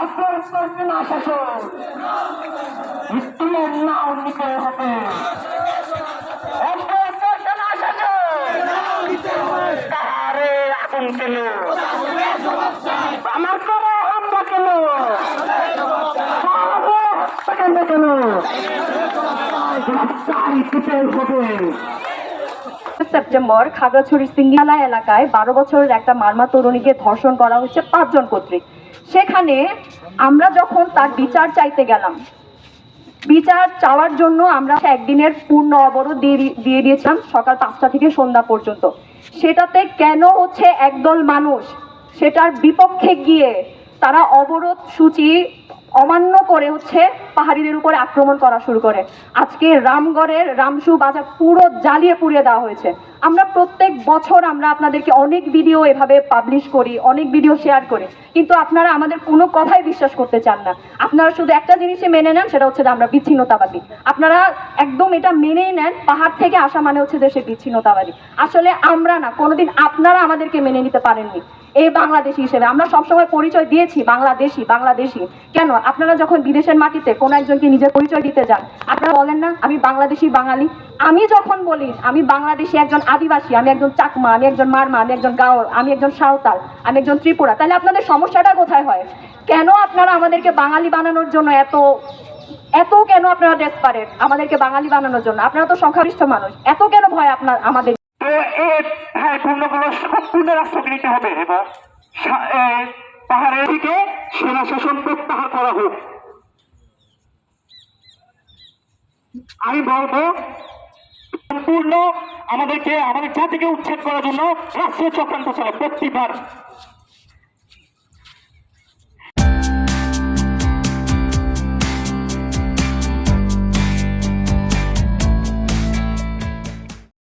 অপর করবে না শাসন মৃত্যুর না উন্নীত হবে। অপর করবে না। শাসন কেন কেন কেন? গ্রেফতারি পেতে হবে। সেপ্টেম্বর খাগড়াছড়ি সিঙ্গিয়ালা এলাকায় বারো বছরের একটা মারমা তরুণীকে ধর্ষণ করা হচ্ছে পাঁচজন কর্তৃক। সেখানে আমরা যখন তার বিচার চাইতে গেলাম, বিচার চাওয়ার জন্য আমরা একদিনের পূর্ণ অবরোধ দিয়ে দিয়ে দিয়েছিলাম সকাল পাঁচটা থেকে সন্ধ্যা পর্যন্ত। সেটাতে কেন হচ্ছে একদল মানুষ সেটার বিপক্ষে গিয়ে তারা অবরোধ সূচি অমান্য করে হচ্ছে পাহাড়িদের উপরে আক্রমণ করা শুরু করে। আজকে রামগড়ের রামসু বাজার পুরো জ্বালিয়ে পুড়িয়ে দেওয়া হয়েছে। আমরা প্রত্যেক বছর আমরা আপনাদেরকে অনেক ভিডিও এভাবে পাবলিশ করি, অনেক ভিডিও শেয়ার করি। কিন্তু আপনারা আমাদের কোনো কথাই বিশ্বাস করতে চান না। আপনারা শুধু একটা জিনিসই মেনে নেন, সেটা হচ্ছে যে আমরা বিচ্ছিন্নতাবাদী। আপনারা একদম এটা মেনেই নেন, পাহাড় থেকে আসা মানে হচ্ছে যে সে বিচ্ছিন্নতাবাদী। আসলে আমরা না, কোনোদিন আপনারা আমাদেরকে মেনে নিতে পারেননি। এই বাংলাদেশি হিসেবে। আমরা সবসময় পরিচয় দিয়েছি, বাংলাদেশি বাংলাদেশি। কেন? আপনারা যখন বিদেশের মাটিতে কোনো একজনকে নিজের পরিচয় দিতে যান আপনারা বলেন না আমি বাংলাদেশি বাঙালি। আমি যখন বলি আমি বাংলাদেশি একজন আদিবাসী আমি একজন চাকমা আমি একজন মারমা আমি একজন গাওর আমি একজন সাঁওতাল আমি একজন ত্রিপুরা তাহলে আপনাদের সমস্যাটা কোথায় হয়? কেন আপনারা আমাদেরকে বাঙালি বানানোর জন্য এত এত কেন আপনারা ডেসপারেট আমাদেরকে বাঙালি বানানোর জন্য? আপনারা তো সংখ্যাগরিষ্ঠ মানুষ এত কেন ভয় আপনার আমাদের? হ্যাঁ সম্পূর্ণ রাষ্ট্রকে নিতে হবে এবং সা- এ, পাহাড়ের দিকে সেনা শাসন প্রত্যাহার করা হোক। আমি বলব, সম্পূর্ণ আমাদেরকে, আমাদের জাতিকে উচ্ছেদ করার জন্য রাষ্ট্রীয় চক্রান্ত চলে, প্রতিবার।